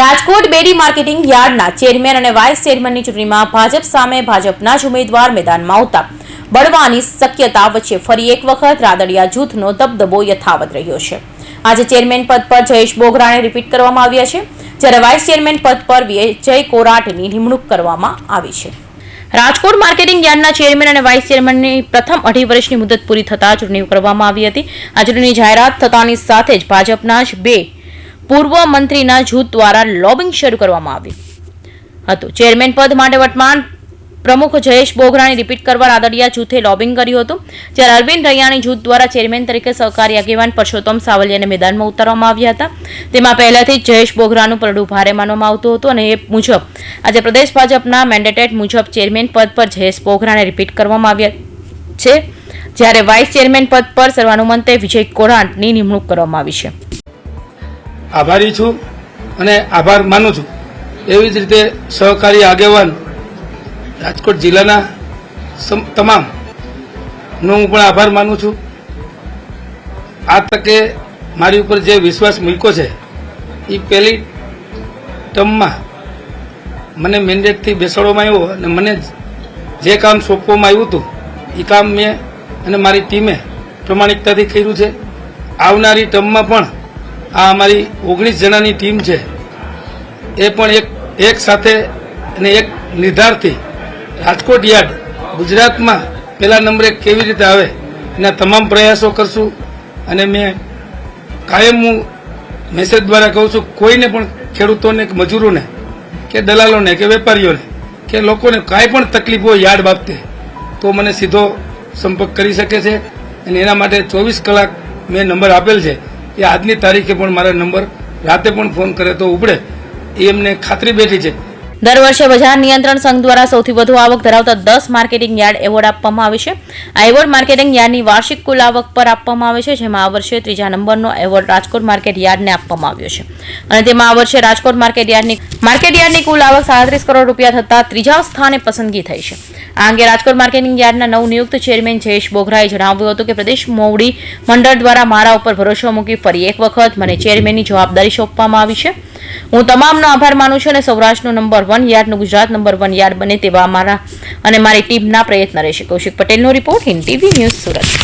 Rajkot Bedi marketing યાર્ડના chairman અને vice ચેરમેનની ચૂંટણીમાં ભાજપ સામે ભાજપના જ ઉમેદવાર મેદાનમાં આવતા બળવાની શક્યતા વચ્ચે ફરી એક વખત રાદડિયા જૂથનો દબદબો યથાવત રહ્યો છે. આજે ચેરમેન પદ પર જયેશ બોગરાને રિપીટ કરવામાં આવ્યા છે, જ્યારે વાઇસ ચેરમેન પદ પર વિજય કોરાટની નિમણૂક કરવામાં આવી છે. રાજકોટ માર્કેટિંગ યાર્ડના ચેરમેન અને વાઇસ ચેરમેનની પ્રથમ અઢી વર્ષની મુદત પૂરી થતા ચૂંટણી કરવામાં આવી હતી. આ ચૂંટણી જાહેરાત થતાની સાથે જ ભાજપના જ બે પૂર્વ મંત્રીના જૂથ દ્વારા લોબિંગ શરૂ કરવામાં આવ્યું હતું. ચેરમેન પદ માટે વર્તમાન પ્રમુખ જયેશ બોઘરાની રિપીટ કરવા રાદડિયા જૂથે લોબિંગ કર્યું હતું, જ્યારે અરવિંદ રૈયાણી જૂથ દ્વારા ચેરમેન તરીકે સહકારી આગેવાન પરસોત્તમ સાવલિયાને મેદાનમાં ઉતારવામાં આવ્યા હતા. તેમાં પહેલાથી જ જયેશ બોઘરાનું પરડું ભારે માનવામાં આવતું હતું અને એ મુજબ આજે પ્રદેશ ભાજપના મેન્ડેટેડ મુજબ ચેરમેન પદ પર જયેશ બોઘરાને રિપીટ કરવામાં આવ્યા છે. જ્યારે વાઇસ ચેરમેન પદ પર સર્વાનુમંતે વિજય કોરાંટની નિમણૂક કરવામાં આવી છે. આભારી છું અને આભાર માનું છું. એવી જ રીતે સહકારી આગેવાન રાજકોટ જિલ્લાના તમામ નો હું પણ આભાર માનું છું. આ તકે મારી ઉપર જે વિશ્વાસ મૂક્યો છે, એ પહેલી ટર્મમાં મને મેન્ડેટથી બેસાડવામાં આવ્યો અને મને જે કામ સોંપવામાં આવ્યું હતું, એ કામ મેં અને મારી ટીમે પ્રમાણિકતાથી કર્યું છે. આવનારી ટર્મમાં પણ આ અમારી ઓગણીસ જણાની ટીમ છે. એ પણ એક એક સાથે અને એક નિર્ધારથી રાજકોટ યાર્ડ, ગુજરાતમાં પહેલા નંબરે કેવી રીતે આવે, એના તમામ પ્રયાસો કરશું. અને મેં કાયમ હું મેસેજ દ્વારા કહું છું, કોઈને પણ ખેડૂતોને કે મજૂરોને, કે દલાલોને, કે વેપારીઓને, કે લોકોને કાંઈ પણ તકલીફ હોય યાર્ડ બાબતે, તો મને સીધો સંપર્ક કરી શકે છે. અને એના માટે ચોવીસ કલાક મેં નંબર આપેલ છે. એ આજની તારીખે પણ મારા નંબર, રાતે પણ ફોન કરે તો ઉપડે. એમને ખાતરી બેઠી છે. દર વર્ષે બજાર નિયંત્રણ સંઘ દ્વારા સૌથી વધુ આવક ધરાવતા દસ માર્કેટિંગ યાર્ડ એવોર્ડ આપવામાં આવે છે. આ એવોર્ડ માર્કેટિંગ યાર્ડની વાર્ષિક કુલ આવક પર આપવામાં આવે છે, જેમાં આ વર્ષે ત્રીજા નંબરનો એવોર્ડ રાજકોટ માર્કેટ યાર્ડને આપવામાં આવ્યો છે. અને તેમાં આ વર્ષે રાજકોટ માર્કેટ યાર્ડની માર્કેટ યાર્ડની કુલ આવક સાડત્રીસ કરોડ રૂપિયા થતા ત્રીજા સ્થાને પસંદગી થઈ છે. આ અંગે રાજકોટ માર્કેટિંગ યાર્ડના નવનિયુક્ત ચેરમેન જયેશ બોઘરાએ જણાવ્યું હતું કે પ્રદેશ મોવડી મંડળ દ્વારા મારા ઉપર ભરોસો મૂકી ફરી એક વખત મને ચેરમેનની જવાબદારી સોંપવામાં આવી છે. હું તમામનો આભાર માનું છું અને સૌરાષ્ટ્રનો નંબર વન યાર્ડનું ગુજરાત નંબર વન યાર્ડ બને તેવા મારા અને મારી ટીમના પ્રયત્ન રહેશે. કૌશિક પટેલનો report Hind TV news Surat.